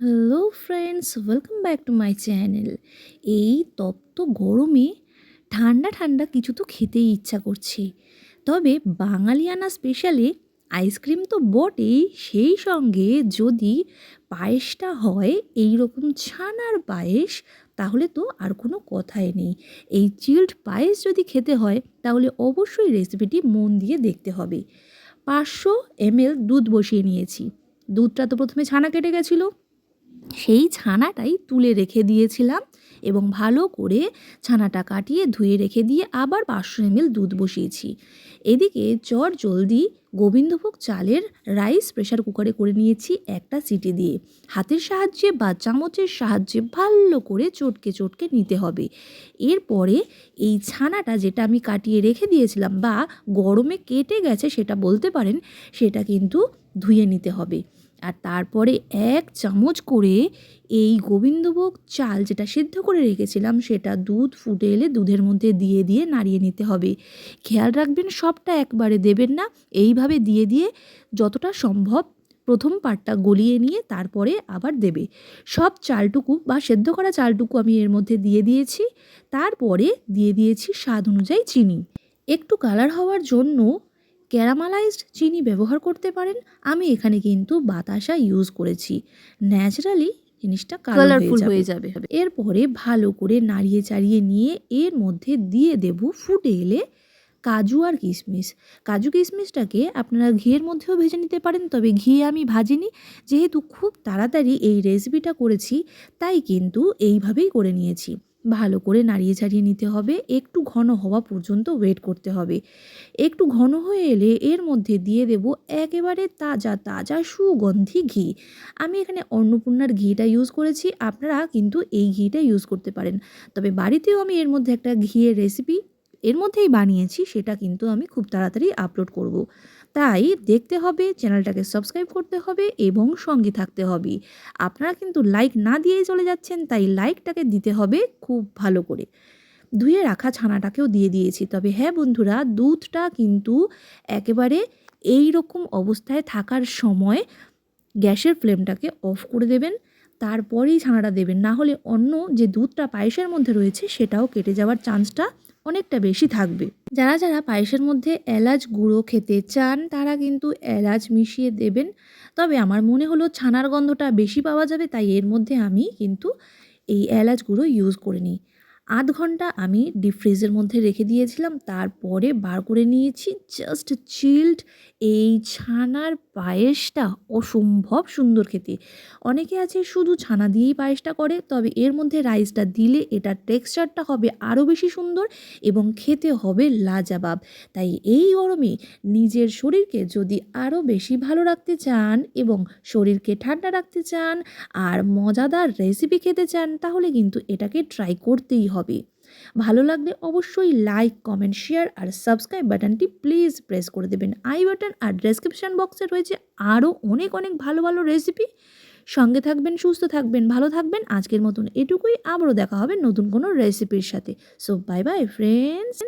Hello friends welcome back to my channel এই তপ্ত গরমে ঠান্ডা ঠান্ডা কিছু তো খেতেই ইচ্ছা করছে। তবে বাঙালিয়ানা স্পেশালে আইসক্রিম তো বটেই, সেই সঙ্গে যদি পায়েসটা হয় এই রকম ছানার পায়েস, তাহলে তো আর কোনো কথাই নেই। এই চিল্ড পায়েস যদি খেতে হয়, তাহলে অবশ্যই রেসিপিটি মন দিয়ে দেখতে হবে। পাঁচশো এমএল দুধ বসিয়ে নিয়েছি। দুধটা তো প্রথমে ছানা কেটে গেছিল। সেই ছানাটাই তুলে রেখে দিয়েছিলাম এবং ভালো করে ছানাটা কাটিয়ে ধুয়ে রেখে দিয়ে আবার পাঁচশো এমএল দুধ বসিয়েছি। এদিকে চট জলদি গোবিন্দভোগ চালের রাইস প্রেশার কুকারে করে নিয়েছি একটা সিটি দিয়ে। হাতের সাহায্যে বা চামচের সাহায্যে ভালো করে চটকে চটকে নিতে হবে। এরপরে এই ছানাটা যেটা আমি কাটিয়ে রেখে দিয়েছিলাম বা গরমে কেটে গেছে সেটা বলতে পারেন, সেটা কিন্তু ধুয়ে নিতে হবে। আর তারপরে এক চামচ করে এই গোবিন্দভোগ চাল যেটা সিদ্ধ করে রেখেছিলাম, সেটা দুধ ফুটে এলে দুধের মধ্যে দিয়ে দিয়ে নাড়িয়ে নিতে হবে। খেয়াল রাখবেন সবটা একবারে দেবেন না, এইভাবে দিয়ে দিয়ে যতটা সম্ভব প্রথম পাটটা গলিয়ে নিয়ে তারপরে আবার দেবে। সব চালটুকু বা সেদ্ধ করা চালটুকু আমি এর মধ্যে দিয়ে দিয়েছি, তারপরে দিয়ে দিয়েছি স্বাদ অনুযায়ী চিনি। একটু কালার হওয়ার জন্য ক্যারামালাইজড চিনি ব্যবহার করতে পারেন আমি এখানে কিন্তু বাতাসা ইউজ করেছি। ন্যাচারালি জিনিসটা কালারফুল হয়ে যাবে। এরপরে ভালো করে নাড়িয়ে চাড়িয়ে নিয়ে এর মধ্যে দিয়ে দেব ফুটে এলে কাজু আর কিশমিশ। কাজু কিশমিশটাকে আপনারা ঘিয়ের মধ্যেও ভেজে নিতে পারেন তবে ঘি আমি ভাজিনি। যেহেতু খুব তাড়াতাড়ি এই রেসিপিটা করেছি তাই কিন্তু এইভাবেই করে নিয়েছি। ভালো করে নাড়িয়ে ছাড়িয়ে নিতে হবে। একটু ঘন হওয়া পর্যন্ত ওয়েট করতে হবে। একটু ঘন হয়ে এলে এর মধ্যে দিয়ে দেব একেবারে তাজা তাজা সুগন্ধি ঘি। আমি এখানে অন্নপূর্ণার ঘিটা ইউজ করেছি। আপনারা কিন্তু এই ঘিটা ইউজ করতে পারেন। তবে বাড়িতেও আমি এর মধ্যে একটা ঘিয়ের রেসিপি এর মধ্যেই বানিয়েছি, সেটা কিন্তু আমি খুব তাড়াতাড়ি আপলোড করব। তাই দেখতে হবে, চ্যানেলটাকে সাবস্ক্রাইব করতে হবে এবং সঙ্গে থাকতে হবে। আপনারা কিন্তু লাইক না দিয়েই চলে যাচ্ছেন, তাই লাইকটাকে দিতে হবে খুব ভালো করে। ধুয়ে রাখা ছানাটাকেও দিয়ে দিয়েছি। তবে হ্যাঁ বন্ধুরা, দুধটা কিন্তু একেবারে এই রকম অবস্থায় থাকার সময় গ্যাসের ফ্লেমটাকে অফ করে দেবেন, তারপরেই ছানাটা দেবেন। না হলে অন্য যে দুধটা পায়েসের মধ্যে রয়েছে, সেটাও কেটে যাওয়ার চান্সটা অনেকটা বেশি থাকবে। যারা যারা পায়েসের মধ্যে এলাচ গুঁড়ো খেতে চান, তারা কিন্তু এলাচ মিশিয়ে দেবেন। তবে আমার মনে হলো ছানার গন্ধটা বেশি পাওয়া যাবে, তাই এর মধ্যে আমি কিন্তু এই এলাচ গুঁড়ো ইউজ করে নিই। আধ ঘণ্টা আমি ডিপ ফ্রিজের মধ্যে রেখে দিয়েছিলাম, তারপরে বার করে নিয়েছি জাস্ট চিল্ড এই ছানার পায়েসটা, অসম্ভব সুন্দর খেতে। অনেকে আছে শুধু ছানা দিয়েই পায়েসটা করে, তবে এর মধ্যে রাইসটা দিলে এটার টেক্সচারটা হবে আরও বেশি সুন্দর এবং খেতে হবে লাজাবাব। তাই এই গরমে নিজের শরীরকে যদি আরও বেশি ভালো রাখতে চান এবং শরীরকে ঠান্ডা রাখতে চান আর মজাদার রেসিপি খেতে চান, তাহলে কিন্তু এটাকে ট্রাই করতেই হবে। ভালো লাগলে অবশ্যই লাইক কমেন্ট শেয়ার আর সাবস্ক্রাইব বাটনটি প্লিজ প্রেস করে দেবেন। আই বাটন আর ডেসক্রিপশান বক্সে রয়েছে আরও অনেক অনেক ভালো ভালো রেসিপি সঙ্গে থাকবেন, সুস্থ থাকবেন, ভালো থাকবেন। আজকের মতন এটুকুই। আবারও দেখা হবে নতুন কোনো রেসিপির সাথে। So bye bye friends